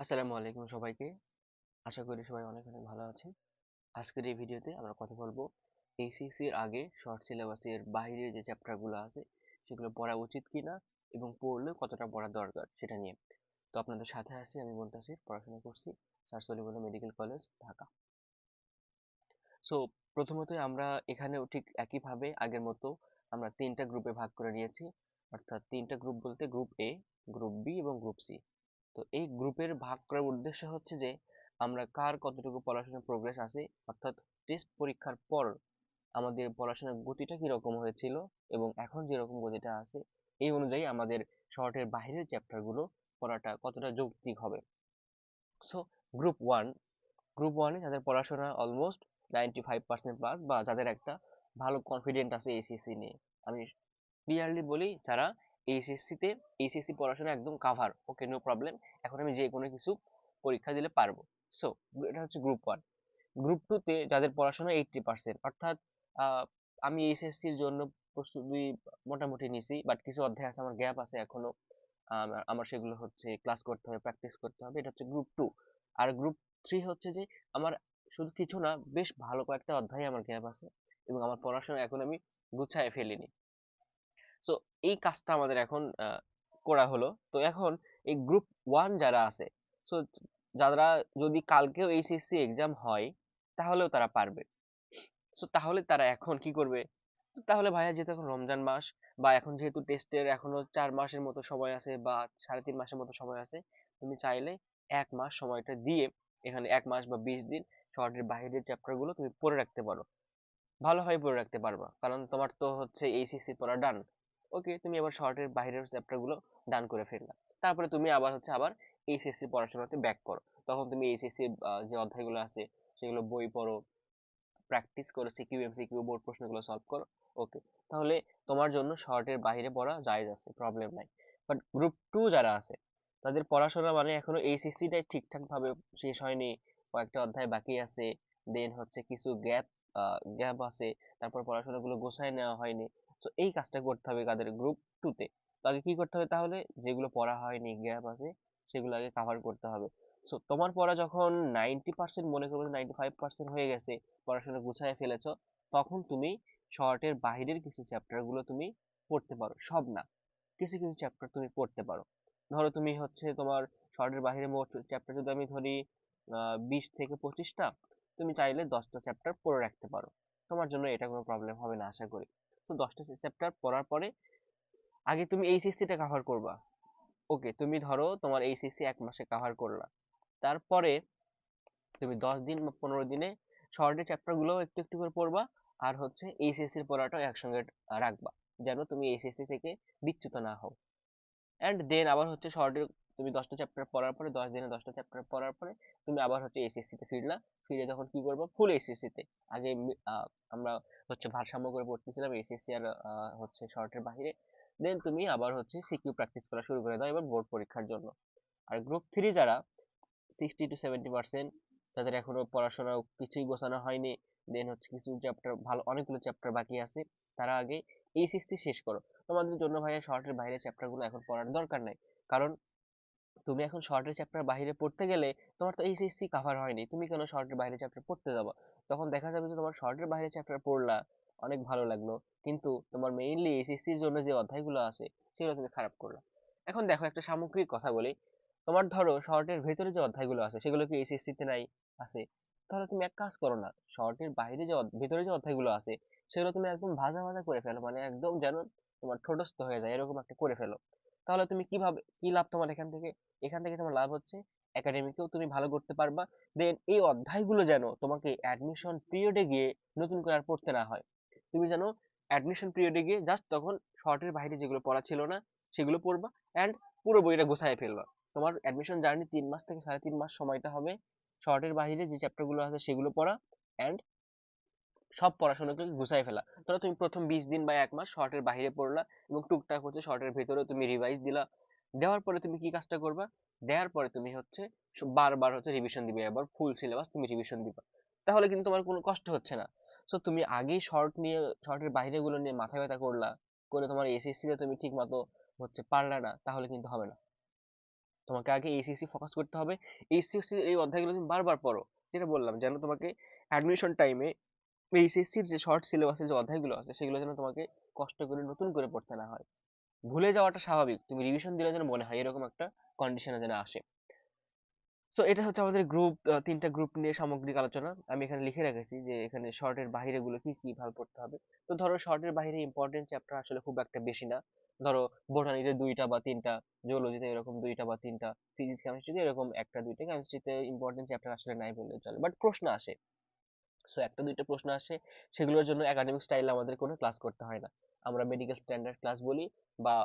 আসসালামু আলাইকুম সবাইকে। আশা করি সবাই অনেক অনেক ভালো আছেন। আজকের এই ভিডিওতে আমরা কথা বলব এইচএসসির আগে শর্ট সিলেবাসের বাইরে যে চ্যাপ্টারগুলো আছে, সেগুলো পড়া উচিত কিনা এবং পড়লে কতটা পড়া দরকার সেটা নিয়ে। তো আপনাদের সাথে আছি আমি মুন্তাসির, পড়াশোনা করছি sir Salimullah medical college, Dhaka. So প্রথমতই আমরা এখানেও ঠিক একইভাবে আগের মতো আমরা তিনটা গ্রুপে ভাগ করে নিয়েছি। অর্থাৎ তিনটা গ্রুপ বলতে গ্রুপ এ গ্রুপ বি এবং গ্রুপ সি তো এই গ্রুপের ভাগ করার উদ্দেশ্য হচ্ছে যে, আমরা কার কতটুকু পড়াশোনার প্রোগ্রেস আছে, অর্থাৎ টেস্ট পরীক্ষার পর আমাদের পড়াশোনার গতিটা কীরকম হয়েছিল এবং এখন যেরকম গতিটা আছে, এই অনুযায়ী আমাদের শর্টের বাইরের চ্যাপ্টারগুলো পড়াটা কতটা যৌক্তিক হবে। সো গ্রুপ ওয়ান গ্রুপ ওয়ানে যাদের পড়াশোনা almost ninety five percent plus বা যাদের একটা ভালো কনফিডেন্ট আছে এইচএসসি নিয়ে, আমি ক্লিয়ারলি বলি যারা এইচএসসিতে এইচএসসি পড়াশোনা একদম কাভার ওকে নো প্রবলেম এখন আমি যে কোনো কিছু পরীক্ষা দিলে পারব। সো এটা হচ্ছে গ্রুপ ওয়ান গ্রুপ টুতে যাদের পড়াশোনা এইটটি পার্সেন্ট অর্থাৎ আমি এইচএসসির জন্য প্রস্তুতি মোটামুটি নিছি বাট কিছু অধ্যায় আছে, আমার গ্যাপ আছে এখনও। আমার সেগুলো হচ্ছে ক্লাস করতে হবে প্র্যাকটিস করতে হবে, এটা হচ্ছে গ্রুপ টু আর গ্রুপ থ্রি হচ্ছে যে, আমার শুধু কিছু না, বেশ ভালো কয়েকটা অধ্যায় আমার গ্যাপ আছে এবং আমার পড়াশোনা এখন আমি গুছায় ফেলিনি। সো এই কাজটা আমাদের এখন করা হলো। তো এখন এই গ্রুপ ওয়ান যারা আছে সো যারা যদি কালকেও এইচএসসি এক্সাম হয়, তাহলেও তারা পারবে। সো তাহলে তারা এখন কি করবে? তাহলে ভাইয়া, যেহেতু এখন রমজান মাস, বা এখন যেহেতু টেস্টের এখনও চার মাসের মতো সময় আছে, বা সাড়ে তিন মাসের মতো সময় আছে, তুমি চাইলে এক মাস সময়টা দিয়ে, এখানে এক মাস বা বিশ দিন শর্টের বাইরের চ্যাপ্টারগুলো তুমি পড়ে রাখতে পারো। ভালোভাবে পড়ে রাখতে পারবা, কারণ তোমার তো হচ্ছে এইচএসসি পড়া ডান ওকে তুমি আবার শর্টের বাইরের চ্যাপ্টারগুলো ডান করে ফেললা। তারপরে তুমি আবার হচ্ছে আবার এইচএসসি পড়াশোনাতে ব্যাক করো। তখন তুমি এইচএসসি যে অধ্যায়গুলো আছে, সেগুলো বই পড়ো প্র্যাকটিস করো সিকিউ এমসিকিউ বোর্ড প্রশ্নগুলো সলভ করো ওকে তাহলে তোমার জন্য শর্টের বাইরে পড়া জায়েজ আছে প্রবলেম নাই। বাট গ্রুপ টু যারা আছে, তাদের পড়াশোনা মানে এখনও এইচএসসিটাই ঠিকঠাক ভাবে শেষ হয়নি, কয়েকটা অধ্যায় বাকি আছে দেন হচ্ছে কিছু গ্যাপ গ্যাপ আছে, তারপর পড়াশোনাগুলো গোছায় নেওয়া হয়নি। তো এই কাজটা করতে হবে কাদের গ্রুপ টুতে তো। আগে কি করতে হবে তাহলে? যেগুলো পড়া হয়নি গ্যাপ আছে, সেগুলো আগে কাভার করতে হবে। সো তোমার পড়া যখন নাইনটি পার্সেন্ট মনে করবে নাইনটি ফাইভ পার্সেন্ট হয়ে গেছে, পড়াশোনা গুছায় ফেলেছো, তখন তুমি শর্টের বাহিরের কিছু চ্যাপ্টারগুলো তুমি পড়তে পারো। সব না, কিছু কিছু চ্যাপ্টার তুমি পড়তে পারো। ধরো তুমি হচ্ছে তোমার শর্টের বাহিরে মোট চ্যাপ্টার যদি আমি ধরি বিশ থেকে পঁচিশটা, তুমি চাইলে দশটা চ্যাপ্টার পড়ে রাখতে পারো। তোমার জন্য এটা কোনো প্রবলেম হবে না, আশা করি। তো দশটা চ্যাপ্টার পড়ার পরে আগে তুমি এইচএসসিটা কভার করবা। ওকে তুমি ধরো তোমার এইচএসসি এক মাসে কভার করলা। তারপরে তুমি দশ দিন বা পনেরো দিনে শর্টের চ্যাপ্টারগুলো একটু একটু করে পড়বা আর হচ্ছে এইচএসসির পড়াটাও একসঙ্গে রাখবা, যেন তুমি এইচএসসি থেকে বিচ্যুত না হও। অ্যান্ড দেন আবার হচ্ছে শর্টের তুমি দশটা চ্যাপ্টার পড়ার পরে, দশ দিনে দশটা চ্যাপ্টার পড়ার পরে, তুমি আবার হচ্ছে এসএসসি তে ফিরলা। ফিরে তখন কি করব? ফুল এসএসসি তে। আগে আমরা হচ্ছে ভারসাম্য করে পড়তেছিলাম এসএসসি আর হচ্ছে শর্টের বাইরে দেন তুমি আবার হচ্ছে সিকিউ প্র্যাকটিস করা শুরু করে দাও এবার বোর্ড পরীক্ষার জন্য। আর গ্রুপ থ্রি যারা সিক্সটি টু সেভেন্টি পার্সেন্ট তাদের এখনও পড়াশোনা কিছুই গোছানো হয়নি। দেন হচ্ছে কিছু চ্যাপ্টার ভালো অনেকগুলো চ্যাপ্টার বাকি আছে। তারা আগে এইচএসসি শেষ করো। তোমাদের জন্য ভাইয়া শর্টের বাইরে চ্যাপ্টারগুলো এখন পড়ার দরকার নাই। কারণ তুমি এখন শর্টের চ্যাপ্টার বাইরে পড়তে গেলে তোমার তো এইচএসসি কভার হয়নি, তুমি কেন শর্টের বাইরে চ্যাপ্টার পড়তে যাব? তখন দেখা যাবে যে তোমার শর্টের বাইরে চ্যাপ্টার পড়লা, অনেক ভালো লাগল। কিন্তু তোমার মেইনলি এইচএসসির জন্য যে অধ্যায়গুলো আছে, সেগুলো তুমি খারাপ করলা। এখন দেখো একটা সামগ্রিক কথা বলি। তোমার ধরো শর্টের ভেতরে যে অধ্যায়গুলো আছে, সেগুলো কি এইচএসসি তে নাই? আছে। তাহলে তুমি এক কাজ করো না শর্টের বাইরে যে ভেতরে যে অধ্যায়গুলো আছে, সেগুলো তুমি একদম ভাজা ভাজা করে ফেলো। মানে একদম যেন তোমার ঠোঁটস্থ হয়ে যায়, এরকম একটা করে ফেলো। তাহলে তুমি কীভাবে কি লাভ তোমার এখান থেকে? এখান থেকে তোমার লাভ হচ্ছে একাডেমিকেও তুমি ভালো করতে পারবা। দেন এই অধ্যায়গুলো যেন তোমাকে অ্যাডমিশন পিরিয়ডে গিয়ে নতুন করে আর পড়তে না হয়। তুমি যেন অ্যাডমিশন পিরিয়ডে গিয়ে জাস্ট তখন শর্টের বাইরে যেগুলো পড়া ছিল না, সেগুলো পড়বা অ্যান্ড পুরো বইটা গোছায় ফেলবা। তোমার অ্যাডমিশন জার্নি তিন মাস থেকে সাড়ে তিন মাস সময়টা হবে। শর্টের বাইরে যে চ্যাপ্টারগুলো আছে সেগুলো পড়া অ্যান্ড সব পড়াশোনাকে গুছাই ফেলা। ধরো তুমি প্রথম বিশ দিন বা এক মাস শর্টের বাইরে পড়লা এবং টুকটাক হচ্ছে শর্টের ভেতরে তুমি রিভাইজ দিলা। দেওয়ার পরে তুমি কি কাজটা করবা? দেওয়ার পরে তুমি হচ্ছে বারবার হচ্ছে রিভিশন দিবে। আবার ফুল সিলেবাস তুমি রিভিশন দিবা। তাহলে কিন্তু তোমার কোনো কষ্ট হচ্ছে না। সো তুমি আগেই শর্ট নিয়ে শর্টের বাইরে গুলো নিয়ে মাথা ব্যথা করলা, করে তোমার এসএসসি তে তুমি ঠিক মতো হচ্ছে পারলা না, তাহলে কিন্তু হবে না। তোমাকে আগে এইচএসসি ফোকাস করতে হবে। এইচএসসি এই অধ্যায়গুলো তুমি বারবার পড়ো। যেটা বললাম, যেন তোমাকে অ্যাডমিশন টাইমে এইচএসসির যে শর্ট সিলেবাসের যে অধ্যায়গুলো আছে, সেগুলো যেন তোমাকে কষ্ট করে, নতুন করে পড়তে না হয়। ভুলে যাওয়াটা স্বাভাবিক। তুমি রিভিশন দিলে যেন মনে হয় এরকম একটা কন্ডিশনে যেন আসে। সো এটা হচ্ছে আমাদের গ্রুপ তিনটা গ্রুপ নিয়ে সামগ্রিক আলোচনা। আমি এখানে লিখে রেখেছি যে এখানে শর্টের বাইরে গুলো কি কি ভালো পড়তে হবে। তো ধরো শর্টের বাইরে ইম্পর্টেন্ট চ্যাপ্টার আসলে খুব একটা বেশি না। ধরো বোটানিতে দুইটা বা তিনটা জিওলজিতে এরকম দুইটা বা তিনটা ফিজিক্স কেমিস্ট্রিতে এরকম একটা, দুইটা কেমিস্ট্রিতে ইম্পর্টেন্ট চ্যাপ্টার আসলে নাই বললে চলে। বাট প্রশ্ন আসে সো একটা, দুইটা প্রশ্ন আসে, সেগুলোর জন্য একাডেমিক স্টাইল আমাদের কোনো ক্লাস করতে হয় না। আমরা মেডিকেল স্ট্যান্ডার্ড ক্লাস বলি বা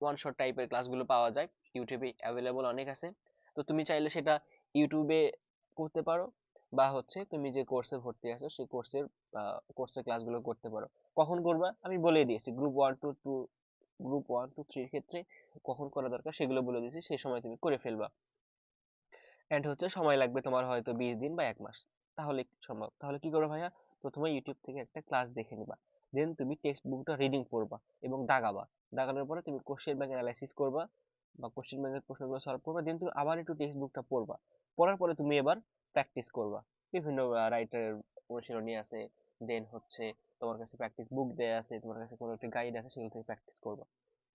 ওয়ান শট টাইপের ক্লাসগুলো পাওয়া যায়। ইউটিউবে অ্যাভেলেবল অনেক আছে। তো তুমি চাইলে সেটা ইউটিউবে করতে পারো বা হচ্ছে তুমি যে কোর্সে ভর্তি আছো, সেই কোর্সের কোর্সের ক্লাসগুলো করতে পারো। কখন করবা? আমি বলে দিয়েছি group one two two group one two থ্রির ক্ষেত্রে কখন করা দরকার সেগুলো বলে দিয়েছি, সেই সময় তুমি করে ফেলবা। অ্যান্ড হচ্ছে সময় লাগবে তোমার হয়তো বিশ দিন বা এক মাস। তাহলে সম্ভব। তাহলে কি করবে ভাইয়া? প্রথমে ইউটিউব থেকে একটা ক্লাস দেখে নিবা। দেন তুমি টেক্সট বুকটা রিডিং পড়বা এবং দাগাবা। দাগানোর পরে তুমি কোশ্চেন ব্যাংক অ্যানালাইসিস করবা বা কোশ্চেন ব্যাংকের প্রশ্নগুলো সলভ করবা। দেন তুমি আবার একটু টেক্সট বুকটা পড়বা। পড়ার পরে তুমি এবার প্র্যাকটিস করবা। বিভিন্ন রাইটারের অনুশীলনী আছে। দেন হচ্ছে তোমার কাছে প্র্যাকটিস বুক দেয়া আছে, তোমার কাছে কোনো একটা গাইড আছে, সেগুলো থেকে প্র্যাকটিস করবা।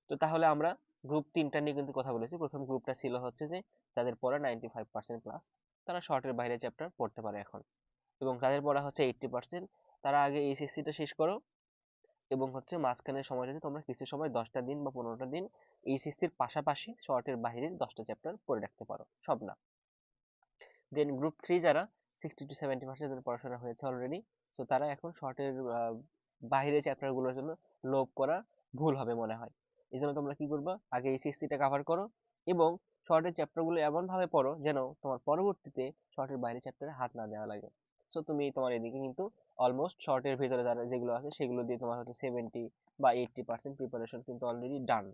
তো তাহলে আমরা গ্রুপ তিনটা নিয়ে কিন্তু কথা বলেছি। প্রথম গ্রুপটা ছিল হচ্ছে যে যাদের পড়া নাইনটি ফাইভ পার্সেন্ট প্লাস তারা শর্টের বাইরে চ্যাপ্টার পড়তে পারে এখন। এবং তাদের পড়া হচ্ছে এইটটি পার্সেন্ট তারা আগে এইচএসসিটা শেষ করো এবং হচ্ছে মাঝখানের সময়টাতে তোমরা কিছু সময় দশটা দিন বা পনেরোটা দিন এইচএসসির পাশাপাশি শর্টের বাইরের দশটা চ্যাপ্টার পড়ে রাখতে পারো, সব না। দেন গ্রুপ থ্রি যারা সিক্সটি টু সেভেন্টি পার্সেন্ট পড়াশোনা হয়েছে অলরেডি তো তারা এখন শর্টের বাইরের চ্যাপ্টারগুলোর জন্য লোভ করা ভুল হবে মনে হয়। এই জন্য তোমরা কি করবা? আগে এইচএসসিটা কাভার করো এবং শর্টের চ্যাপ্টারগুলো এমনভাবে পড়ো যেন তোমার পরবর্তীতে শর্টের বাইরে চ্যাপ্টারে হাত না দেওয়া লাগে। সো তুমি তোমার এদিকে কিন্তু অলমোস্ট শর্টের ভিতরে যারা যেগুলো আছে, সেগুলো দিয়ে তোমার হচ্ছে সেভেন্টি বা এইটটি পার্সেন্ট প্রিপারেশন কিন্তু অলরেডি ডান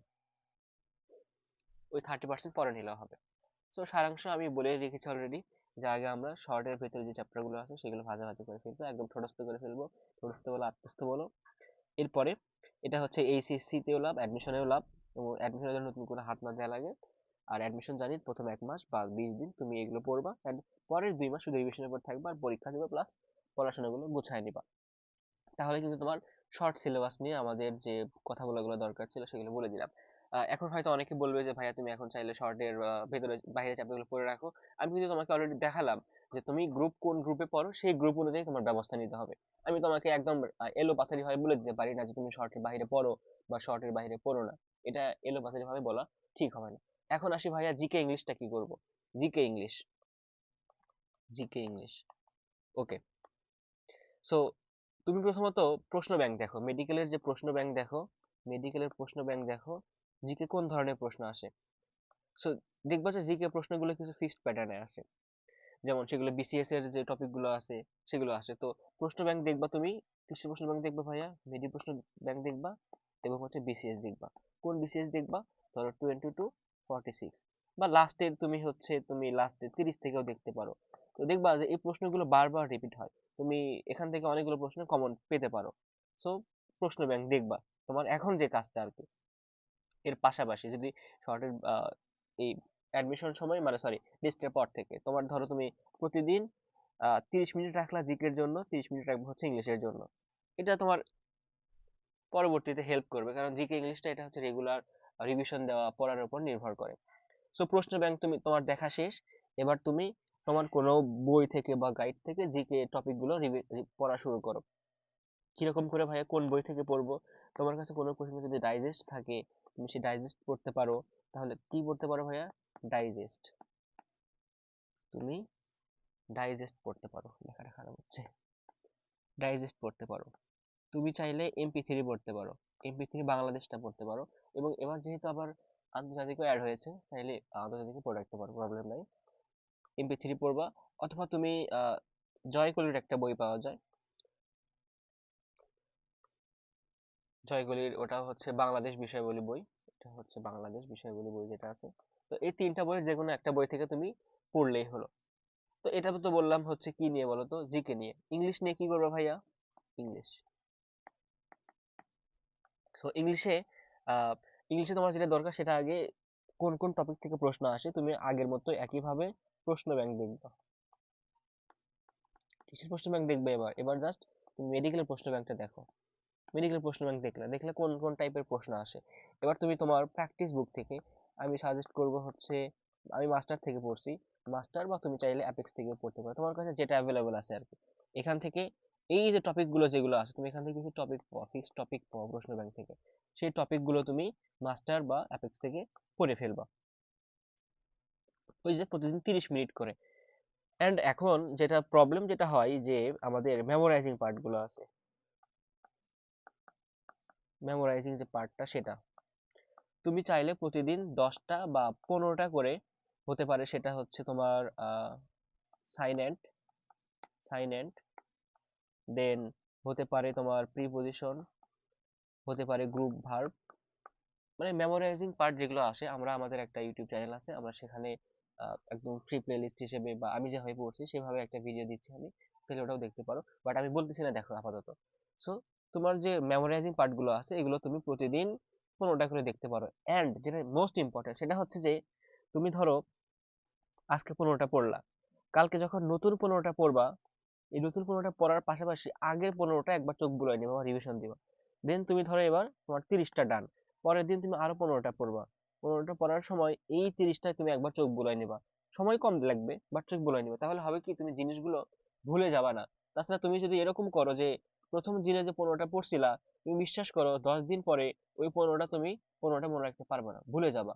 ওই থার্টি পার্সেন্ট পরে নিলেও হবে। সো সারাংশ আমি বলে রেখেছি অলরেডি যে আগে আমরা শর্টের ভেতরে যে চ্যাপ্টারগুলো আছে, সেগুলো ভাজা ভাজি করে ফেলব, একদম ঠোঁটস্থ করে ফেলব, ঠোঁটস্থ বলো, আত্মস্থ বলো। এরপরে এটা হচ্ছে এইচএসসিতেও লাভ অ্যাডমিশনেও লাভ এবং অ্যাডমিশনের জন্য নতুন করে হাত না দেওয়া লাগে। আর অ্যাডমিশন জানি প্রথম এক মাস বা বিশ দিন তুমি এগুলো পড়বা পরের দুই মাস শুধু রিভিশনের উপর থাকবা আর পরীক্ষা দিবা প্লাস পড়াশোনাগুলো গুছায় নিবা। তাহলে কিন্তু তোমার শর্ট সিলেবাস নিয়ে আমাদের যে কথা কথাগুলো দরকার ছিল সেগুলো বলে দিলাম। এখন হয়তো অনেকে বলবে যে, ভাইয়া, তুমি এখন চাইলে শর্টের ভেতরে বাইরে চ্যাপ্টারগুলো পড়ে রাখো। আমি কিন্তু তোমাকে অলরেডি দেখালাম। যে তুমি গ্রুপ কোন গ্রুপে পড়ো, সেই গ্রুপ অনুযায়ী তোমার ব্যবস্থা নিতে হবে। আমি তোমাকে একদম এলো পাথারি ভাবে বলে দিতে পারি না যে তুমি শর্টের বাইরে পড়ো বা শর্টের বাইরে পড়ো না। এটা এলো পাথারি ভাবে বলা ঠিক হবে না। এখন আসি ভাইয়া জিকে ইংলিশটা কি করব? GK English GK English okay so তুমি প্রথমত প্রশ্ন ব্যাংক দেখো। মেডিকেলের যে প্রশ্ন ব্যাংক দেখো মেডিকেলের প্রশ্ন ব্যাংক দেখো জিকে কোন ধরনের প্রশ্ন আসে? সো দেখবা যে জিকে প্রশ্নগুলো কিছু ফিক্সড প্যাটার্নে আসে। যেমন সেগুলো বিসিএস এর যে টপিকগুলো আছে, সেগুলো আসে তো প্রশ্ন ব্যাংক দেখবা তুমি, কৃষি প্রশ্ন ব্যাংক দেখবা ভাইয়া মেডি প্রশ্ন ব্যাংক দেখবা, এবং হচ্ছে বিসিএস দেখবা। কোন বিসিএস দেখবা? ধরো টোয়েন্টি টু ফর্টি সিক্স বা লাস্টের তুমি হচ্ছে, তুমি লাস্টে তিরিশ থেকেও দেখতে পারো। তো দেখবা যে এই প্রশ্নগুলো বারবার রিপিট হয়। তুমি এখান থেকে অনেকগুলো প্রশ্ন কমন পেতে পারো। সো প্রশ্ন ব্যাংক দেখবা। তোমার এখন যে কাজটা আর কি। এর পাশাপাশি যদি শর্টের এই অ্যাডমিশন সময় মানে সরি টেস্টের পর থেকে। তোমার ধরো তুমি প্রতিদিন তিরিশ মিনিট রাখলা জিকের জন্য, তিরিশ মিনিট রাখব হচ্ছে ইংলিশের জন্য। এটা তোমার পরবর্তীতে হেল্প করবে, কারণ জিকে ইংলিশটা এটা হচ্ছে রেগুলার রিভিশন দেওয়া, পড়ার উপর নির্ভর করে। সো প্রশ্ন ব্যাংক তুমি, তোমার দেখা শেষ। এবার তুমি তোমার কোনো বই থেকে বা গাইড থেকে জিকে টপিকগুলো পড়া শুরু করো। কীরকম করে ভাইয়া কোন বই থেকে পড়ব? তোমার কাছে কোনো কোশ্চেন যদি ডাইজেস্ট থাকে, তুমি সেই ডাইজেস্ট পড়তে পারো। তাহলে কি পড়তে পারো ভাইয়া? ডাইজেস্ট তুমি ডাইজেস্ট পড়তে পারো। লেখাটা খারাপ হচ্ছে। ডাইজেস্ট পড়তে পারো। তুমি চাইলে এমপি থ্রি পড়তে পারো। এমপি থ্রি বাংলাদেশটা পড়তে পারো। এবং এবার যেহেতু আবার আন্তর্জাতিকও অ্যাড হয়েছে, চাইলে আন্তর্জাতিকও পড়ে রাখতে পারো। প্রবলেম নাই। এমপি থ্রি পড়বা। অথবা তুমি জয়কলির একটা বই পাওয়া যায়। জয়কলির ওটা হচ্ছে বাংলাদেশ বিষয়বলী বই। এটা হচ্ছে বাংলাদেশ বিষয়বলী বই যেটা আছে। তো এই তিনটা বইয়ের যে কোনো একটা বই থেকে তুমি পড়লেই হলো। তো এটা তো বললাম হচ্ছে কি নিয়ে বলো তো জিকে নিয়ে। ইংলিশ নিয়ে কি করবে ভাইয়া? ইংলিশ। সো ইংলিশে ইংলিশে তোমার যেটা দরকার সেটা আগে কোন কোন টপিক থেকে প্রশ্ন আসে তুমি আগের মতো একইভাবে প্রশ্ন ব্যাংক দেখবে। কিসের প্রশ্ন ব্যাংক দেখবে এবার? এবার জাস্ট তুমি মেডিকেলের প্রশ্ন ব্যাংকটা দেখো। মেডিকেল প্রশ্ন ব্যাংক দেখলে দেখলে কোন কোন টাইপের প্রশ্ন আসে। এবার তুমি তোমার প্র্যাকটিস বুক থেকে আমি সাজেস্ট করব হচ্ছে, আমি মাস্টার থেকে পড়ছি। মাস্টার বা তুমি চাইলে অ্যাপেক্স থেকে পড়তে পারো। তোমার কাছে যেটা অ্যাভেলেবল আছে আর কি। এখান থেকে এই যে টপিকগুলো যেগুলো আছে, তুমি এখান থেকে কিছু টপিক পাও ফিক্সড টপিক পাও প্রশ্ন ব্যাংক থেকে। সেই টপিকগুলো তুমি মাস্টার বা অ্যাপেক্স থেকে পড়ে ফেলবা। ওই যে প্রতিদিন তিরিশ মিনিট করে। অ্যান্ড এখন যেটা প্রবলেম যেটা হয় যে আমাদের মেমোরাইজিং পার্টগুলো আছে। মেমোরাইজিং যে পার্টটা সেটা। তুমি চাইলে প্রতিদিন দশটা বা পনেরোটা করে হতে পারে সেটা হচ্ছে তোমার সাইনেন্ট সাইনেন্ট দেন হতে পারে তোমার প্রিপোজিশন হতে পারে গ্রুপ ভার্ব মানে মেমোরাইজিং পার্ট যেগুলো আসে, আমরা আমাদের একটা ইউটিউব চ্যানেল আছে, আমরা সেখানে একদম ফ্রি প্লেলিস্ট হিসেবে বা আমি যেভাবে পড়ছি সেভাবে একটা ভিডিও দিচ্ছি আমি, তাহলে ওটাও দেখতে পারো। বাট আমি বলতেছি না দেখো আপাতত। সো তোমার যে মেমোরাইজিং পার্টগুলো আছে, এগুলো তুমি প্রতিদিন পনেরোটা করে দেখতে পারো। অ্যান্ড যেটা মোস্ট ইম্পর্টেন্ট সেটা হচ্ছে যে, তুমি ধরো আজকে পনেরোটা পড়লা, কালকে যখন নতুন পনেরোটা পড়বা, এই নতুন পনেরোটা পড়ার পাশাপাশি আগের পনেরোটা একবার চোখ বুলাই নিবা বা রিভিশন দিবা। দেন তুমি ধরো এবার তোমার তিরিশটা ডান পরের দিন তুমি আরও পনেরোটা পড়বা। পনেরোটা পড়ার সময় এই তিরিশটায় তুমি একবার চোখ বুলাই নিবা। সময় কম লাগবে বাট চোখ বুলাই নিবা। তাহলে হবে কি, তুমি জিনিসগুলো ভুলে যাবা না। তাছাড়া তুমি যদি এরকম করো যে প্রথম দিনে যে পনেরোটা পড়ছিলা, তুমি বিশ্বাস করো, দশ দিন পরে ওই পনেরোটা তুমি, পনেরোটা মনে রাখতে পারবে না। ভুলে যাবা।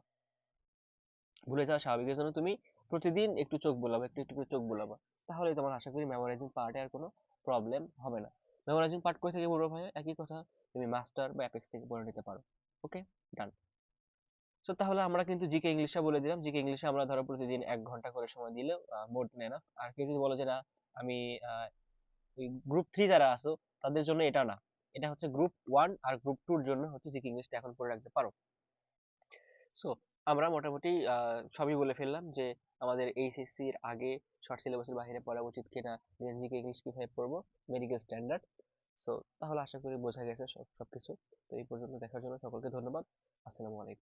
ভুলে যাওয়া স্বাভাবিকের জন্য তুমি প্রতিদিন একটু চোখ বোলাবা, একটু একটু চোখ বোলাবা। তাহলে তোমার আশা করি মেমোরাইজিং পার্টে আর কোনো প্রবলেম হবে না। মেমোরাইজিং পার্ট কই থেকে পড়ব ভাই একই কথা, তুমি মাস্টার বা অ্যাপেক্স থেকে পড়ে নিতে পারো। ওকে ডান সো তাহলে আমরা কিন্তু জিকে ইংলিশে বলে দিলাম। জিকে ইংলিশে আমরা ধরো প্রতিদিন এক ঘণ্টা করে সময় দিলে মোর দেন এনাফ আর কেউ যদি বলো যে, না, আমি গ্রুপ থ্রি যারা আছো তাদের জন্য এটা না। এটা হচ্ছে গ্রুপ ওয়ান আর গ্রুপ টুর জন্য হচ্ছে জিকে ইংলিশটা এখন পড়ে রাখতে পারো। সো আমরা মোটামুটি সবই বলে ফেললাম যে আমাদের এইচএসসি এর আগে শর্ট সিলেবাসের বাইরে পড়া উচিত কিনা জিকে ইংলিশ কীভাবে পড়ব মেডিকেল স্ট্যান্ডার্ড সো তাহলে আশা করি বোঝা গেছে সব, সবকিছু। তো এই পর্যন্ত দেখার জন্য সকলকে ধন্যবাদ। আসসালামু আলাইকুম।